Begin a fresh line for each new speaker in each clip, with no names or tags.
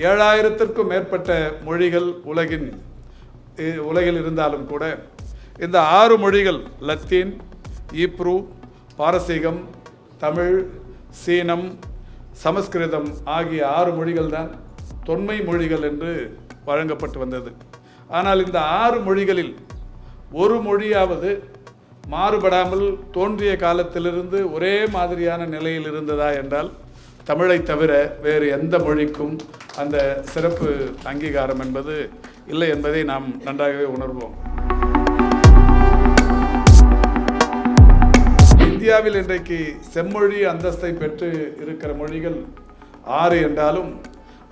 ஏழாயிரத்திற்கும் மேற்பட்ட மொழிகள் உலகின் உலகில் இருந்தாலும் கூட இந்த ஆறு மொழிகள் லத்தீன் ஈப்ரு பாரசீகம் தமிழ் சீனம் சமஸ்கிருதம் ஆகிய ஆறு மொழிகள் தான் தொன்மை மொழிகள் என்று வழங்கப்பட்டு வந்தது. ஆனால் இந்த ஆறு மொழிகளில் ஒரு மொழியாவது மாறுபடாமல் தோன்றிய காலத்திலிருந்து ஒரே மாதிரியான நிலையில் இருந்ததா என்றால் தமிழை தவிர வேறு எந்த மொழிக்கும் அந்த சிறப்பு அங்கீகாரம் என்பது இல்லை என்பதை நாம் நன்றாகவே உணர்வோம். இந்தியாவில் இன்றைக்கு செம்மொழி அந்தஸ்தை பெற்று இருக்கிற மொழிகள் ஆறு என்றாலும்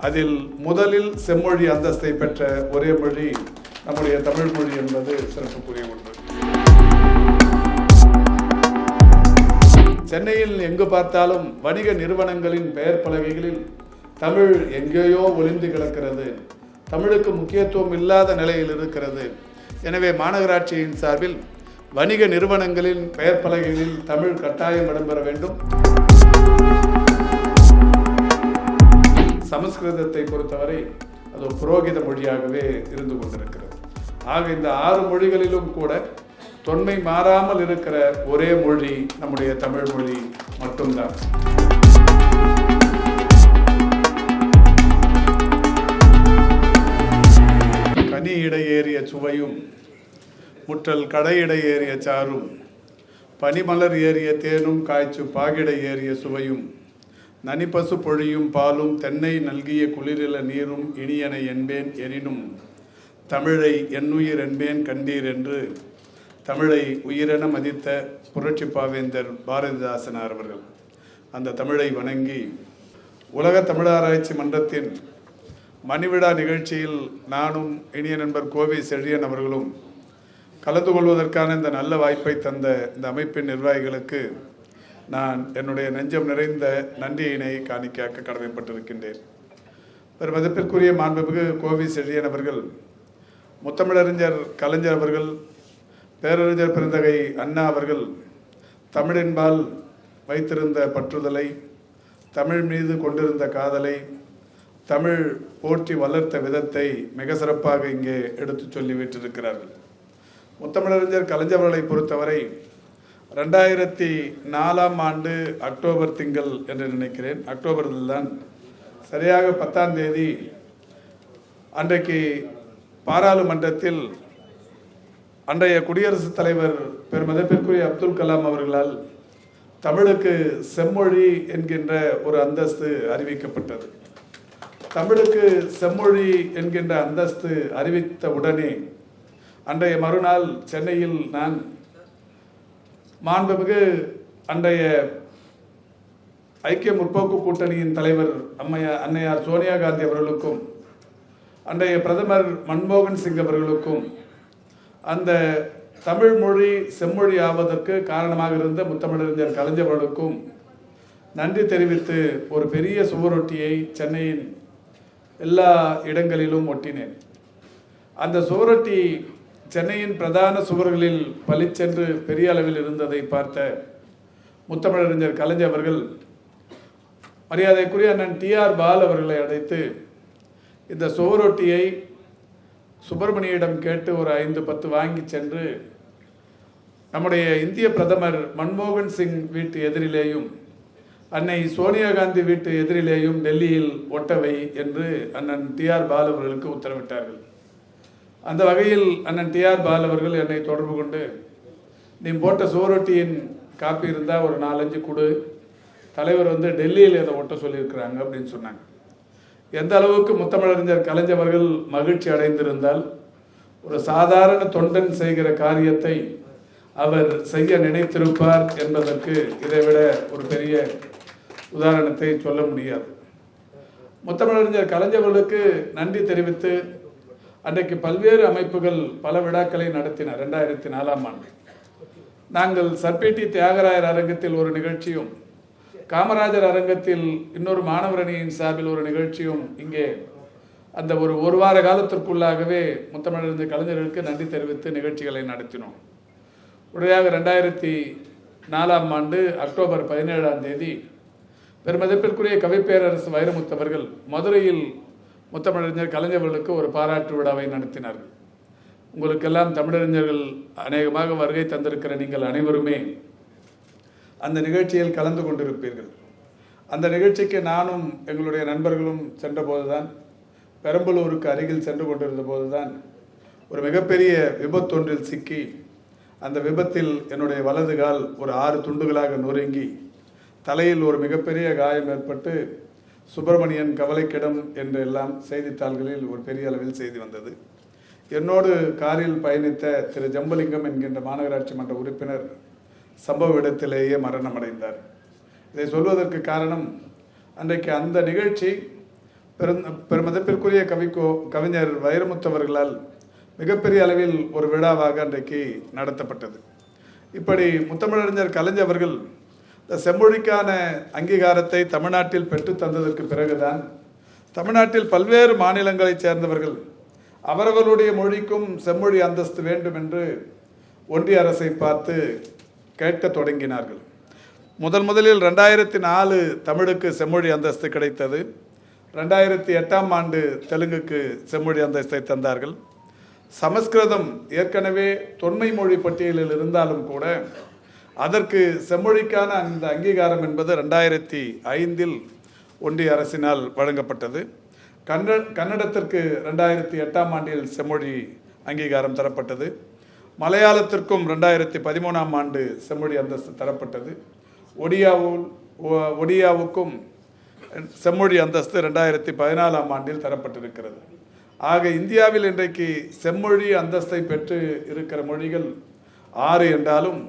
அதில் முதலில் செம்மொழி அந்தஸ்தை பெற்ற ஒரே மொழி நம்முடைய தமிழ் மொழி என்பது சிறப்புக்குரிய ஒன்று. சென்னையில் எங்கு பார்த்தாலும் வணிக நிறுவனங்களின் பெயர் பலகைகளில் தமிழ் எங்கேயோ ஒளிந்து கிடக்கிறது. தமிழுக்கு முக்கியத்துவம் இல்லாத நிலையில் இருக்கிறது. எனவே மாநகராட்சியின் சார்பில் வணிக நிறுவனங்களின் பெயர் பலகைகளில் தமிழ் கட்டாயம் இடம்பெற வேண்டும். சமஸ்கிருதத்தை பொறுத்தவரை அது புரோகித மொழியாகவே இருந்து கொண்டிருக்கிறது. ஆக இந்த ஆறு மொழிகளிலும் கூட தொன்மை மாறாமல் இருக்கிற ஒரே மொழி நம்முடைய தமிழ் மொழி மட்டும்தான். கனி இடையேறிய ஏறிய சுவையும் முற்றல் கடை ஏறிய சாரும் பனிமலர் ஏறிய தேனும் காய்ச்சு பாகிடை ஏறிய சுவையும் நனிப்பசு பொழியும் பாலும் தென்னை நல்கிய குளிரில நீரும் இனியனை என்பேன் எனினும் தமிழை என்னுயிர் என்பேன் கண்டீர் என்று தமிழை உயிரென மதித்த புரட்சி பாவேந்தர் பாரதிதாசனார் அவர்கள் அந்த தமிழை வணங்கி உலக தமிழாராய்ச்சி மன்றத்தின் மணிவிழா நிகழ்ச்சியில் நானும் இனிய நண்பர் கோவை செழியன் அவர்களும் கலந்து கொள்வதற்கான இந்த நல்ல வாய்ப்பை தந்த இந்த அமைப்பின் நிர்வாகிகளுக்கு நான் என்னுடைய நெஞ்சம் நிறைந்த நன்றியினை காணிக்காக்க கடமைப்பட்டிருக்கின்றேன். பெரும் மதிப்பிற்குரிய மாண்புமிகு கோவி செழியன் அவர்கள் முத்தமிழறிஞர் கலைஞர் அவர்கள் பேரறிஞர் பெருந்தகை அண்ணா அவர்கள் தமிழின்பால் வைத்திருந்த பற்றுதலை தமிழ் மீது கொண்டிருந்த காதலை தமிழ் போற்றி வளர்த்த விதத்தை மிக சிறப்பாக இங்கே எடுத்துச் சொல்லி விட்டிருக்கிறார்கள் முத்தமிழறிஞர் கலைஞர்களை பொறுத்தவரை ரெண்டாயிரத்தி நாலாம் ஆண்டு அக்டோபர் திங்கள் என்று நினைக்கிறேன். அக்டோபரில் தான் சரியாக பத்தாம் தேதி அன்றைக்கு பாராளுமன்றத்தில் அன்றைய குடியரசுத் தலைவர் பெருமதிப்பிற்குரிய அப்துல் கலாம் அவர்களால் தமிழுக்கு செம்மொழி என்கின்ற ஒரு அந்தஸ்து அறிவிக்கப்பட்டது. தமிழுக்கு செம்மொழி என்கின்ற அந்தஸ்து அறிவித்த உடனே அன்றைய மறுநாள் சென்னையில் நான் மாண்புமிகு அன்றைய ஐக்கிய முற்போக்கு கூட்டணியின் தலைவர் அம்மையா அன்னையார் சோனியா காந்தி அவர்களுக்கும் அன்றைய பிரதமர் மன்மோகன் சிங் அவர்களுக்கும் அந்த தமிழ் மொழி செம்மொழி ஆவதற்கு காரணமாக இருந்த முத்தமிழறிஞர் கலைஞர்களுக்கும் நன்றி தெரிவித்து ஒரு பெரிய சுவரொட்டியை சென்னையின் எல்லா இடங்களிலும் ஒட்டினேன். அந்த சுவரொட்டி சென்னையின் பிரதான சுவர்களில் பளிச்சென்று பெரிய அளவில் இருந்ததை பார்த்த முத்தமிழறிஞர் கலைஞர் அவர்கள் மரியாதைக்குரிய அண்ணன் டிஆர் பால் அவர்களை அழைத்து இந்த சுவரொட்டியை சுப்பிரமணியிடம் கேட்டு ஒரு ஐந்து பத்து வாங்கி சென்று நம்முடைய இந்திய பிரதமர் மன்மோகன் சிங் வீட்டு எதிரிலேயும் அன்னை சோனியா காந்தி வீட்டு எதிரிலேயும் டெல்லியில் ஒட்டவை என்று அண்ணன் டிஆர் பால் அவர்களுக்கு உத்தரவிட்டார்கள். அந்த வகையில் அண்ணன் டிஆர் பால் அவர்கள் என்னை தொடர்பு கொண்டு நீ போட்ட சுவரொட்டியின் காப்பி இருந்தால் ஒரு நாலஞ்சு கொடு. தலைவர் வந்து டெல்லியில் அதை ஒட்ட சொல்லியிருக்கிறாங்க அப்படின்னு சொன்னாங்க. எந்த அளவுக்கு முத்தமிழறிஞர் கலைஞர்கள் மகிழ்ச்சி அடைந்திருந்தால் ஒரு சாதாரண தொண்டன் செய்கிற காரியத்தை அவர் செய்ய நினைத்திருப்பார் என்பதற்கு இதைவிட ஒரு பெரிய உதாரணத்தை சொல்ல முடியாது. முத்தமிழறிஞர் கலைஞர்களுக்கு நன்றி தெரிவித்து அன்றைக்கு பல்வேறு அமைப்புகள் பல விழாக்களை நடத்தின ரெண்டாயிரத்தி நாலாம் ஆண்டு. நாங்கள் சர்பேட்டி தியாகராயர் அரங்கத்தில் ஒரு நிகழ்ச்சியும் காமராஜர் அரங்கத்தில் இன்னொரு மாணவர் அணியின் சார்பில் ஒரு நிகழ்ச்சியும் இங்கே அந்த ஒரு ஒரு வார காலத்திற்குள்ளாகவே முத்தமிழறிஞர் கலைஞர்களுக்கு நன்றி தெரிவித்து நிகழ்ச்சிகளை நடத்தினோம். உடனடியாக ரெண்டாயிரத்தி நாலாம் ஆண்டு அக்டோபர் பதினேழாம் தேதி பெருமதிப்பிற்குரிய கவிப்பேரரசு வைரமுத்தவர்கள் மதுரையில் முத்தமிழறிஞர் கலைஞர்களுக்கு ஒரு பாராட்டு விழாவை நடத்தினார்கள் உங்களுக்கெல்லாம் தமிழறிஞர்கள் அநேகமாக வருகை தந்திருக்கிற நீங்கள் அனைவருமே அந்த நிகழ்ச்சியில் கலந்து கொண்டிருப்பீர்கள். அந்த நிகழ்ச்சிக்கு நானும் எங்களுடைய நண்பர்களும் சென்றபோதுதான் பெரம்பலூருக்கு அருகில் சென்று கொண்டிருந்த போதுதான் ஒரு மிகப்பெரிய விபத்தொன்றில் சிக்கி அந்த விபத்தில் என்னுடைய வலது கால் ஒரு ஆறு துண்டுகளாக நொறுங்கி தலையில் ஒரு மிகப்பெரிய காயம் ஏற்பட்டு சுப்பிரமணியன் கவலைக்கிடம் என்றெல்லாம் செய்தித்தாள்களில் ஒரு பெரிய அளவில் செய்தி வந்தது. என்னோடு காரில் பயணித்த திரு. ஜம்பலிங்கம் என்கின்ற மாநகராட்சி மன்ற உறுப்பினர் சம்பவ இடத்திலேயே மரணமடைந்தார். இதை சொல்வதற்கு காரணம் அன்றைக்கு அந்த நிகழ்ச்சி பெருந் பெருமதிப்பிற்குரிய கவிக்கோ கவிஞர் வைரமுத்தவர்களால் மிகப்பெரிய அளவில் ஒரு விழாவாக அன்றைக்கு நடத்தப்பட்டது. இப்படி முத்தமிழறிஞர் கலைஞர்கள் இந்த செம்மொழிக்கான அங்கீகாரத்தை தமிழ்நாட்டில் பெற்று தந்ததற்கு பிறகுதான் தமிழ்நாட்டில் பல்வேறு மாநிலங்களைச் சேர்ந்தவர்கள் அவரவர்களுடைய மொழிக்கும் செம்மொழி அந்தஸ்து வேண்டும் என்று ஒன்றிய அரசை பார்த்து கேட்கத் தொடங்கினார்கள். முதல் முதலில் ரெண்டாயிரத்தி நாலு தமிழுக்கு செம்மொழி அந்தஸ்து கிடைத்தது. ரெண்டாயிரத்தி எட்டாம் ஆண்டு தெலுங்குக்கு செம்மொழி அந்தஸ்தை தந்தார்கள். சமஸ்கிருதம் ஏற்கனவே தொன்மை மொழி பட்டியலில் இருந்தாலும் கூட அதற்கு செம்மொழிக்கான அந்த அங்கீகாரம் என்பது ரெண்டாயிரத்தி ஐந்தில் ஒன்றிய அரசினால் வழங்கப்பட்டது. கன்னட கன்னடத்திற்கு ரெண்டாயிரத்தி எட்டாம் ஆண்டில் செம்மொழி அங்கீகாரம் தரப்பட்டது. மலையாளத்திற்கும் ரெண்டாயிரத்தி பதிமூணாம் ஆண்டு செம்மொழி அந்தஸ்து தரப்பட்டது. ஒடியாவில் ஒடியாவுக்கும் செம்மொழி அந்தஸ்து ரெண்டாயிரத்தி பதினாலாம் ஆண்டில் தரப்பட்டிருக்கிறது. ஆக இந்தியாவில் இன்றைக்கு செம்மொழி அந்தஸ்தை பெற்று இருக்கிற மொழிகள் ஆறு என்றாலும்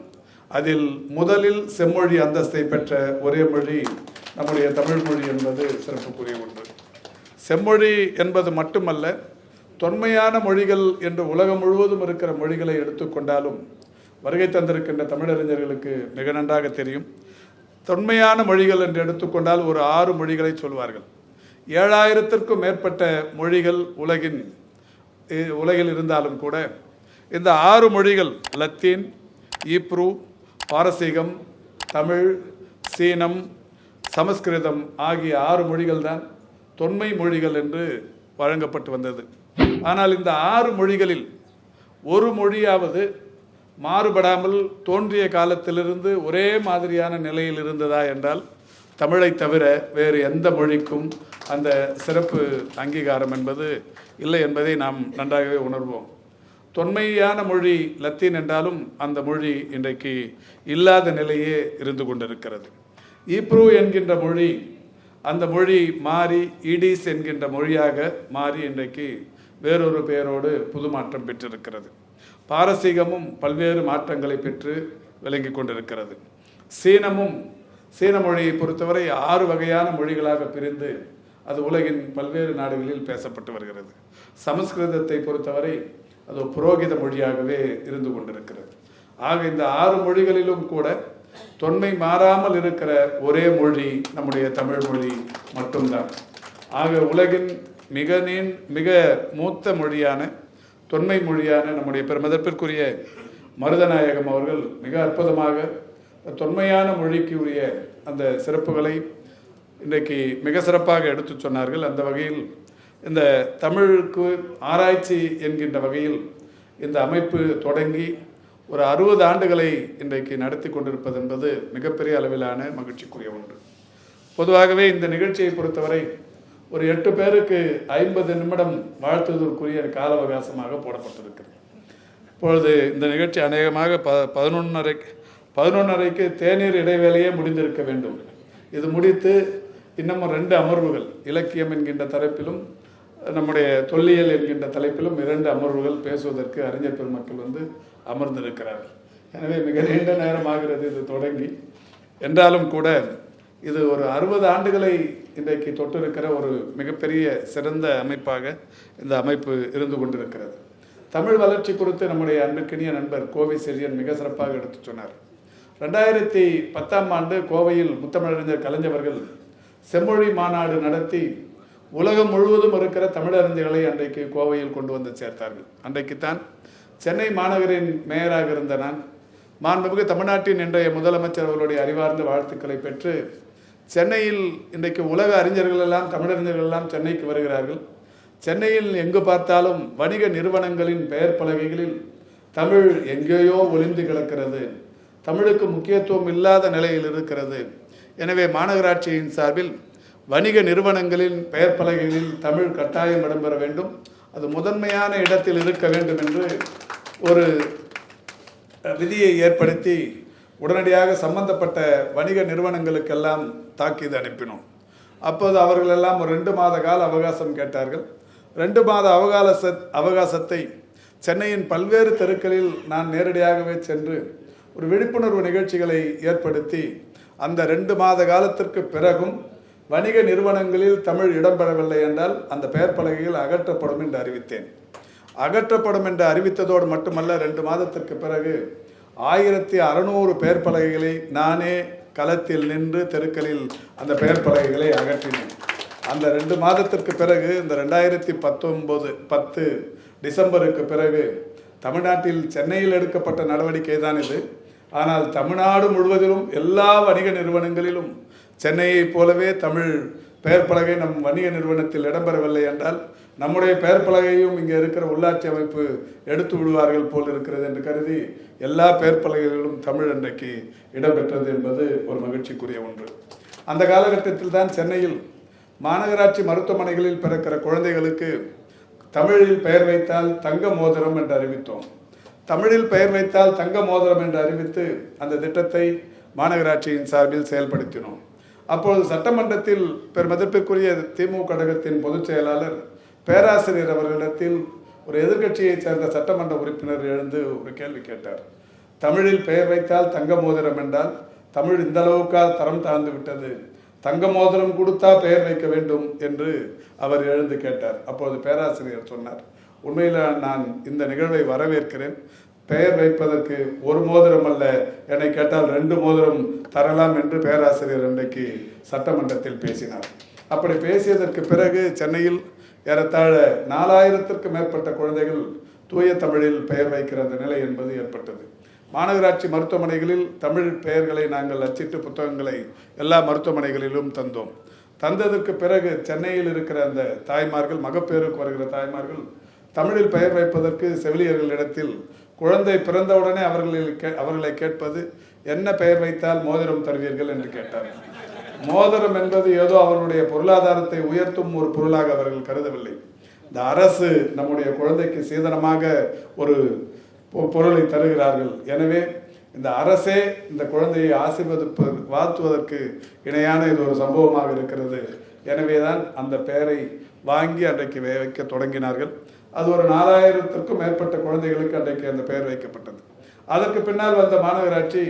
அதில் முதலில் செம்மொழி அந்தஸ்தை பெற்ற ஒரே மொழி நம்முடைய தமிழ் மொழி என்பது சிறப்புக்குரிய ஒன்று. செம்மொழி என்பது மட்டுமல்ல தொன்மையான மொழிகள் என்று உலகம் முழுவதும் இருக்கிற மொழிகளை எடுத்துக்கொண்டாலும் வருகை தந்திருக்கின்ற தமிழறிஞர்களுக்கு மிக நன்றாக தெரியும். தொன்மையான மொழிகள் என்று எடுத்துக்கொண்டால் ஒரு ஆறு மொழிகளை சொல்வார்கள். ஏழாயிரத்திற்கும் மேற்பட்ட மொழிகள் உலகின் உலகில் இருந்தாலும் கூட இந்த ஆறு மொழிகள் லத்தீன் ஈப்ரு பாரசீகம் தமிழ் சீனம் சமஸ்கிருதம் ஆகிய ஆறு மொழிகள் தான் தொன்மை மொழிகள் என்று வழங்கப்பட்டு வந்தது. ஆனால் இந்த ஆறு மொழிகளில் ஒரு மொழியாவது மாறுபடாமல் தோன்றிய காலத்திலிருந்து ஒரே மாதிரியான நிலையில் இருந்ததா என்றால் தமிழை தவிர வேறு எந்த மொழிக்கும் அந்த சிறப்பு அங்கீகாரம் என்பது இல்லை என்பதை நாம் நன்றாகவே உணர்வோம். தொன்மையான மொழி லத்தீன் என்றாலும் அந்த மொழி இன்றைக்கு இல்லாத நிலையே இருந்து கொண்டிருக்கிறது. ஈப்ரூ என்கின்ற மொழி அந்த மொழி மாறி ஈடிஸ் என்கின்ற மொழியாக மாறி இன்றைக்கு வேறொரு பெயரோடு புது மாற்றம் பெற்றிருக்கிறது. பாரசீகமும் பல்வேறு மாற்றங்களை பெற்று விளங்கி கொண்டிருக்கிறது. சீனமும் சீன மொழியை பொறுத்தவரை ஆறு வகையான மொழிகளாக பிரிந்து அது உலகின் பல்வேறு நாடுகளில் பேசப்பட்டு வருகிறது. சமஸ்கிருதத்தை பொறுத்தவரை அது புரோகித மொழியாகவே இருந்து கொண்டிருக்கிறது. ஆக இந்த ஆறு மொழிகளிலும் கூட தொன்மை மாறாமல் இருக்கிற ஒரே மொழி நம்முடைய தமிழ் மொழி மட்டும்தான். ஆக உலகின் மிக நீண் மிக மூத்த மொழியான தொன்மை மொழியான நம்முடைய பெருமதப்பிற்குரிய மருதநாயகம் அவர்கள் மிக அற்புதமாக தொன்மையான மொழிக்கு உரிய அந்த சிறப்புகளை இன்றைக்கு மிக சிறப்பாக எடுத்துச் சொன்னார்கள். அந்த வகையில் இந்த தமிழுக்கு ஆராய்ச்சி என்கின்ற வகையில் இந்த அமைப்பு தொடங்கி ஒரு அறுபது ஆண்டுகளை இன்றைக்கு நடத்தி கொண்டிருப்பது என்பது மிகப்பெரிய அளவிலான மகிழ்ச்சிக்குரிய ஒன்று. பொதுவாகவே இந்த நிகழ்ச்சியை பொறுத்தவரை ஒரு எட்டு பேருக்கு ஐம்பது நிமிடம் வாழ்த்துவதற்குரிய கால அவகாசமாக போடப்பட்டிருக்கிறது. இப்பொழுது இந்த நிகழ்ச்சி அநேகமாக ப பதினொன்றரை பதினொன்றரைக்கு தேநீர் இடைவேளையே முடிந்திருக்க வேண்டும். இது முடித்து இன்னமும் ரெண்டு அமர்வுகள் இலக்கியம் என்கின்ற தரப்பிலும் நம்முடைய தொல்லியல் என்கின்ற தலைப்பிலும் இரண்டு அமர்வுகள் பேசுவதற்கு அறிஞர் பெருமக்கள் வந்து அமர்ந்திருக்கிறார்கள். எனவே மிக நீண்ட நேரம் ஆகிறது இது தொடங்கி. என்றாலும் கூட இது ஒரு அறுபது ஆண்டுகளை இன்றைக்கு தொட்டிருக்கிற ஒரு மிகப்பெரிய சிறந்த அமைப்பாக இந்த அமைப்பு இருந்து கொண்டிருக்கிறது. தமிழ் வளர்ச்சி குறித்து நம்முடைய அன்பிற்கினிய நண்பர் கோவை செழியன் மிக சிறப்பாக எடுத்துச் சொன்னார். ரெண்டாயிரத்தி பத்தாம் ஆண்டு கோவையில் முத்தமிழறிஞர் கலைஞர்கள் செம்மொழி மாநாடு நடத்தி உலகம் முழுவதும் இருக்கிற தமிழறிஞர்களை அன்றைக்கு கோவையில் கொண்டு வந்து சேர்த்தார்கள். அன்றைக்குத்தான் சென்னை மாநகரின் மேயராக இருந்த நான் மாண்புமிகு தமிழ்நாட்டின் இன்றைய முதலமைச்சர் அவர்களுடைய அறிவார்ந்த வாழ்த்துக்களை பெற்று சென்னையில் இன்றைக்கு உலக அறிஞர்கள் எல்லாம் தமிழறிஞர்கள் எல்லாம் சென்னைக்கு வருகிறார்கள். சென்னையில் எங்கு பார்த்தாலும் வணிக நிறுவனங்களின் பெயர் பலகைகளில் தமிழ் எங்கேயோ ஒளிந்து கிடக்கிறது. தமிழுக்கு முக்கியத்துவம் இல்லாத நிலையில் இருக்கிறது. எனவே மாநகராட்சியின் சார்பில் வணிக நிறுவனங்களின் பெயர் பலகைகளில் தமிழ் கட்டாயம் இடம்பெற வேண்டும். அது முதன்மையான இடத்தில் இருக்க வேண்டும் என்று ஒரு விதியை ஏற்படுத்தி உடனடியாக சம்பந்தப்பட்ட வணிக நிறுவனங்களுக்கெல்லாம் தாக்கீது அனுப்பினோம். அப்போது அவர்களெல்லாம் ஒரு ரெண்டு மாத கால அவகாசம் கேட்டார்கள். ரெண்டு மாத அவகாச அவகாசத்தை சென்னையின் பல்வேறு தெருக்களில் நான் நேரடியாகவே சென்று ஒரு விழிப்புணர்வு நிகழ்ச்சிகளை ஏற்படுத்தி அந்த ரெண்டு மாத காலத்திற்கு பிறகும் வணிக நிறுவனங்களில் தமிழ் இடம்பெறவில்லை என்றால் அந்த பெயர் பலகையில் அகற்றப்படும் என்று அறிவித்தேன். அகற்றப்படும் என்று அறிவித்ததோடு மட்டுமல்ல ரெண்டு மாதத்திற்கு பிறகு ஆயிரத்தி அறநூறு பெயர் பலகைகளை நானே களத்தில் நின்று தெருக்களில் அந்த பெயர் பலகைகளை அகற்றினேன். அந்த ரெண்டு மாதத்திற்கு பிறகு இந்த ரெண்டாயிரத்தி பத்தொன்பது பத்து டிசம்பருக்கு பிறகு தமிழ்நாட்டில் சென்னையில் எடுக்கப்பட்ட நடவடிக்கை தான் இது. ஆனால் தமிழ்நாடு முழுவதிலும் எல்லா வணிக நிறுவனங்களிலும் சென்னையைப் போலவே தமிழ் பெயர் பலகை நம் வணிக நிறுவனத்தில் இடம்பெறவில்லை என்றால் நம்முடைய பெயர் பலகையும் இங்கே இருக்கிற உள்ளாட்சி அமைப்பு எடுத்து விடுவார்கள் போல் இருக்கிறது என்று கருதி எல்லா பெயர் பலகைகளிலும் தமிழ் அன்றைக்கு இடம்பெற்றது என்பது ஒரு மகிழ்ச்சிக்குரிய ஒன்று. அந்த காலகட்டத்தில் தான் சென்னையில் மாநகராட்சி மருத்துவமனைகளில் பிறக்கிற குழந்தைகளுக்கு தமிழில் பெயர் வைத்தால் தங்க மோதிரம் என்று அறிவித்தோம். தமிழில் பெயர் வைத்தால் தங்க மோதிரம் என்று அறிவித்து அந்த திட்டத்தை மாநகராட்சியின் சார்பில் செயல்படுத்தினோம். அப்பொழுது சட்டமன்றத்தில் பெருமதிப்பிற்குரிய திமுக கழகத்தின் பொதுச் செயலாளர் பேராசிரியர் அவர்களிடத்தில் ஒரு எதிர்க்கட்சியைச் சேர்ந்த சட்டமன்ற உறுப்பினர் எழுந்து ஒரு கேள்வி கேட்டார். தமிழில் பெயர் வைத்தால் தங்க மோதிரம் என்றால் தமிழ் இந்த அளவுக்கா தரம் தாழ்ந்து விட்டது. தங்க மோதிரம் கொடுத்தா பெயர் வைக்க வேண்டும் என்று அவர் எழுந்து கேட்டார். அப்போது பேராசிரியர் சொன்னார் உண்மையில் நான் இந்த நிகழ்வை வரவேற்கிறேன். பெயர் வைப்பதற்கு ஒரு மோதிரம் அல்ல. என்னை கேட்டால் ரெண்டு மோதிரம் தரலாம் என்று பேராசிரியர் இன்றைக்கு சட்டமன்றத்தில் பேசினார். அப்படி பேசியதற்கு பிறகு சென்னையில் ஏறத்தாழ நாலாயிரத்திற்கு மேற்பட்ட குழந்தைகள் தூய தமிழில் பெயர் வைக்கிற அந்த நிலை என்பது ஏற்பட்டது. மாநகராட்சி மருத்துவமனைகளில் தமிழ் பெயர்களை நாங்கள் அச்சிட்டு புத்தகங்களை எல்லா மருத்துவமனைகளிலும் தந்தோம். தந்ததற்கு பிறகு சென்னையில் இருக்கிற அந்த தாய்மார்கள் மகப்பேருக்கு வருகிற தாய்மார்கள் தமிழில் பெயர் வைப்பதற்கு செவிலியர்களிடத்தில் குழந்தை பிறந்தவுடனே அவர்களில் கே அவர்களை கேட்பது என்ன பெயர் வைத்தால் மோதிரம் தருவீர்கள்? என்று கேட்டார். மோதிரம் என்பது ஏதோ அவர்களுடைய பொருளாதாரத்தை உயர்த்தும் ஒரு பொருளாக அவர்கள் கருதவில்லை. இந்த அரசு நம்முடைய குழந்தைக்கு சீதனமாக ஒரு பொ- பொருளை தருகிறார்கள். எனவே இந்த அரசே இந்த குழந்தையை ஆசிர்வதிப்பது வாழ்த்துவதற்கு இணையான இது ஒரு சம்பவமாக இருக்கிறது. எனவேதான் அந்த பெயரை வாங்கி அன்றைக்கு வைக்க தொடங்கினார்கள். அது ஒரு நாலாயிரத்திற்கும் மேற்பட்ட குழந்தைகளுக்கு அன்றைக்கு அந்த பெயர் வைக்கப்பட்டது. அதற்கு பின்னால் வந்த மாநகராட்சி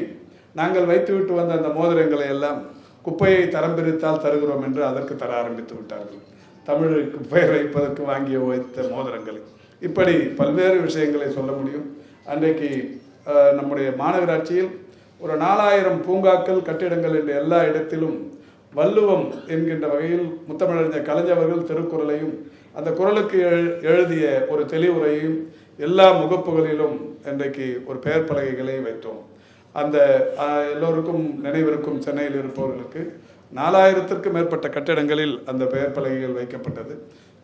நாங்கள் வைத்துவிட்டு வந்த அந்த மோதிரங்களை எல்லாம் குப்பையை தரம் பிரித்தால் தருகிறோம் என்று அதற்கு தர ஆரம்பித்து விட்டார்கள். தமிழுக்கு பெயர் வைப்பதற்கு வாங்கிய வைத்த மோதிரங்களை. இப்படி பல்வேறு விஷயங்களை சொல்ல முடியும். அன்றைக்கு நம்முடைய மாநகராட்சியில் ஒரு நாலாயிரம் பூங்காக்கள் கட்டிடங்கள் என்ற எல்லா இடத்திலும் வள்ளுவம் என்கின்ற வகையில் முத்தமிழறிஞர் கலைஞர்கள் திருக்குறளையும் அந்த குரலுக்கு எழு- எழுதிய ஒரு தெளிவுரையும் எல்லா முகப்புகளிலும் இன்றைக்கு ஒரு பெயர் பலகைகளை வைத்தோம். அந்த எல்லோருக்கும் நினைவிருக்கும் சென்னையில் இருப்பவர்களுக்கு நாலாயிரத்திற்கும் மேற்பட்ட கட்டிடங்களில் அந்த பெயர் பலகைகள் வைக்கப்பட்டது.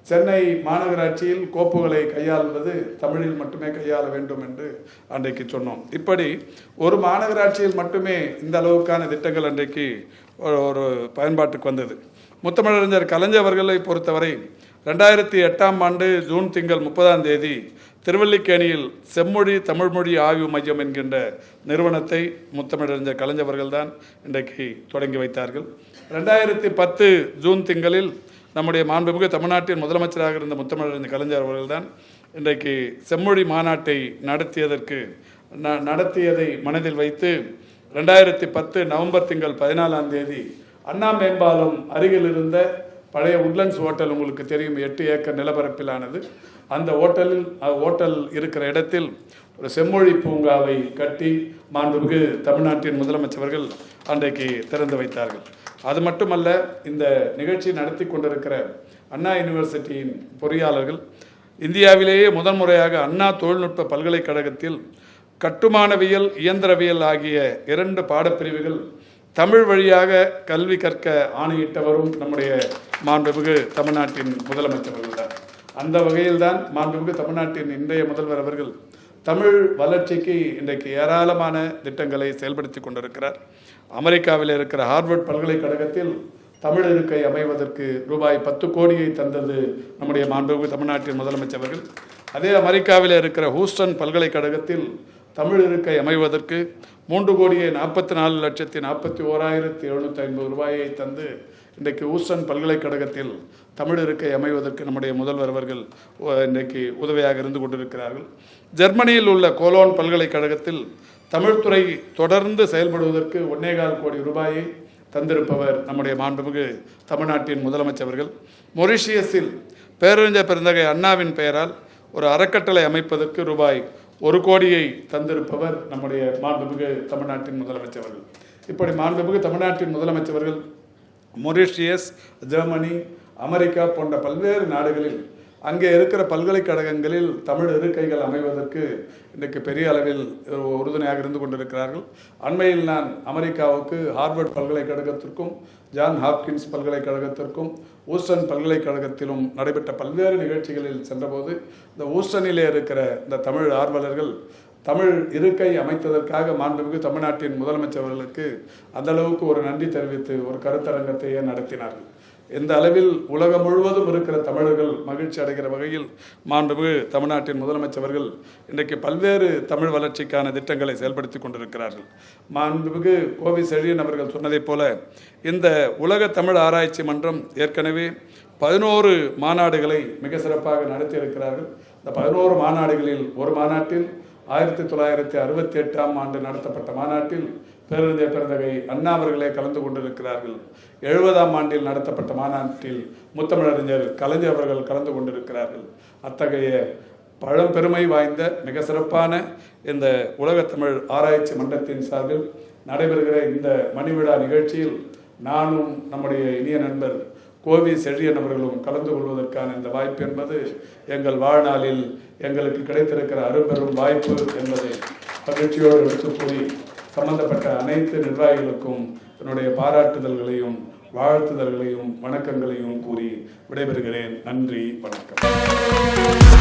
சென்னை மாநகராட்சியில் கோப்புகளை கையாள்வது தமிழில் மட்டுமே கையாள வேண்டும் என்று அன்றைக்கு சொன்னோம். இப்படி ஒரு மாநகராட்சியில் மட்டுமே இந்த அளவுக்கான திட்டங்கள் அன்றைக்கு ஒரு- ஒரு பயன்பாட்டுக்கு வந்தது. முத்தமிழறிஞர் கலைஞர் அவர்களை பொறுத்தவரை ரெண்டாயிரத்தி எட்டாம் ஆண்டு ஜூன் திங்கள் முப்பதாம் தேதி திருவல்லிக்கேணியில் செம்மொழி தமிழ்மொழி ஆய்வு மையம் என்கின்ற நிறுவனத்தை முத்தமிழறிஞர் கலைஞர்கள் தான் இன்றைக்கு தொடங்கி வைத்தார்கள். ரெண்டாயிரத்தி பத்து ஜூன் திங்களில் நம்முடைய மாண்புமிகு தமிழ்நாட்டின் முதலமைச்சராக இருந்த முத்தமிழறிஞர் கலைஞர் அவர்கள்தான் இன்றைக்கு செம்மொழி மாநாட்டை நடத்தியதற்கு ந- நடத்தியதை மனதில் வைத்து ரெண்டாயிரத்தி பத்து நவம்பர் திங்கள் பதினாலாம் தேதி அண்ணா மேம்பாலம் அருகில் இருந்த பழைய உட்லண்ட்ஸ் ஹோட்டல் உங்களுக்கு தெரியும் எட்டு ஏக்கர் நிலப்பரப்பிலானது. அந்த ஹோட்டலில் ஹோட்டல் இருக்கிற இடத்தில் ஒரு செம்மொழி பூங்காவை கட்டி மாண்புமிகு தமிழ்நாட்டின் முதலமைச்சர்கள் அன்றைக்கு திறந்து வைத்தார்கள். அது மட்டுமல்ல இந்த நிகழ்ச்சி நடத்தி கொண்டிருக்கிற அண்ணா யூனிவர்சிட்டியின் பொறியாளர்கள் இந்தியாவிலேயே முதன்முறையாக அண்ணா தொழில்நுட்ப பல்கலைக்கழகத்தில் கட்டுமானவியல் இயந்திரவியல் ஆகிய இரண்டு பாடப்பிரிவுகள் தமிழ் வழியாக கல்வி கற்க ஆணையிட்டவரும் நம்முடைய மாண்புமிகு தமிழ்நாட்டின் முதலமைச்சர் தான் அந்த வகையில்தான் மாண்புமிகு தமிழ்நாட்டின் இன்றைய முதல்வர் அவர்கள் தமிழ் வளர்ச்சிக்கு இன்றைக்கு ஏராளமான திட்டங்களை செயல்படுத்தி கொண்டிருக்கிறார். அமெரிக்காவில் இருக்கிற ஹார்வர்ட் பல்கலைக்கழகத்தில் தமிழ் இருக்கை அமைவதற்கு ரூபாய் பத்து கோடியை தந்தது நம்முடைய மாண்புமிகு தமிழ்நாட்டின் முதலமைச்சர் அவர்கள். அதே அமெரிக்காவில் இருக்கிற ஹூஸ்டன் பல்கலைக்கழகத்தில் தமிழ் இருக்கை அமைவதற்கு மூன்று கோடியே நாற்பத்தி நாலு லட்சத்தி நாற்பத்தி ஓராயிரத்தி எழுநூற்றி ஐம்பது ரூபாயை தந்து இன்றைக்கு ஊசன் பல்கலைக்கழகத்தில் தமிழ் இருக்கை அமைவதற்கு நம்முடைய முதல்வர் அவர்கள் இன்றைக்கு உதவியாக இருந்து கொண்டிருக்கிறார்கள். ஜெர்மனியில் உள்ள கோலோன் பல்கலைக்கழகத்தில் தமிழ்துறை தொடர்ந்து செயல்படுவதற்கு ஒன்னேகால் கோடி ரூபாயை தந்திருப்பவர் நம்முடைய மாண்புமிகு தமிழ்நாட்டின் முதலமைச்சர்கள் மொரிஷியஸில் பேரறிஞர் பெருந்தகை அண்ணாவின் பெயரால் ஒரு அறக்கட்டளை அமைப்பதற்கு ரூபாய் ஒரு கோடியை தந்திருப்பவர் நம்முடைய மாண்புமிகு தமிழ்நாட்டின் முதலமைச்சர்கள் இப்படி மாண்புமிகு தமிழ்நாட்டின் முதலமைச்சர்கள் மொரிஷியஸ் ஜெர்மனி அமெரிக்கா போன்ற பல்வேறு நாடுகளில் அங்கே இருக்கிற பல்கலைக்கழகங்களில் தமிழ் இருக்கைகள் அமைவதற்கு இன்றைக்கு பெரிய அளவில் உறுதுணையாக இருந்து கொண்டிருக்கிறார்கள். அண்மையில் நான் அமெரிக்காவுக்கு ஹார்வர்ட் பல்கலைக்கழகத்திற்கும் ஜான் ஹாப்கின்ஸ் பல்கலைக்கழகத்திற்கும் ஊஸ்டன் பல்கலைக்கழகத்திலும் நடைபெற்ற பல்வேறு நிகழ்ச்சிகளில் சென்றபோது இந்த ஊஸ்டனிலே இருக்கிற இந்த தமிழ் ஆர்வலர்கள் தமிழ் இருக்கை அமைத்ததற்காக மாண்புமிகு தமிழ்நாட்டின் முதலமைச்சர்களுக்கு அந்தளவுக்கு ஒரு நன்றி தெரிவித்து ஒரு கருத்தரங்கத்தையே நடத்தினார்கள். எந்த அளவில் உலகம் முழுவதும் இருக்கிற தமிழர்கள் மகிழ்ச்சி அடைகிற வகையில் மாண்புமிகு தமிழ்நாட்டின் முதலமைச்சர் இன்றைக்கு பல்வேறு தமிழ் வளர்ச்சிக்கான திட்டங்களை செயல்படுத்தி கொண்டிருக்கிறார்கள். மாண்புமிகு கோவி செழியன் அவர்கள் சொன்னதைப் போல இந்த உலக தமிழ் ஆராய்ச்சி மன்றம் ஏற்கனவே பதினோரு மாநாடுகளை மிக சிறப்பாக நடத்தியிருக்கிறார்கள். இந்த பதினோரு மாநாடுகளில் ஒரு மாநாட்டில் ஆயிரத்தி தொள்ளாயிரத்தி அறுபத்தி எட்டாம் ஆண்டு நடத்தப்பட்ட மாநாட்டில் பேருந்திய பிறந்தகை அண்ணா அவர்களே கலந்து கொண்டிருக்கிறார்கள். எழுபதாம் ஆண்டில் நடத்தப்பட்ட மாநாட்டில் முத்தமிழறிஞர் கலைஞர் அவர்கள் கலந்து கொண்டிருக்கிறார்கள். அத்தகைய பழம்பெருமை வாய்ந்த மிக சிறப்பான இந்த உலகத்தமிழ் ஆராய்ச்சி மன்றத்தின் சார்பில் நடைபெறுகிற இந்த மணிவிழா நிகழ்ச்சியில் நானும் நம்முடைய இனிய நண்பர் கோவி செழியன் அவர்களும் கலந்து கொள்வதற்கான இந்த வாய்ப்பு என்பது எங்கள் வாழ்நாளில் எங்களுக்கு கிடைத்திருக்கிற அருபெரும் வாய்ப்பு என்பதை மகிழ்ச்சியோடு எடுத்துக் கூறி சம்பந்தப்பட்ட அனைத்து நிர்வாகிகளுக்கும் என்னுடைய பாராட்டுதல்களையும் வாழ்த்துதல்களையும் வணக்கங்களையும் கூறி விடைபெறுகிறேன். நன்றி வணக்கம்.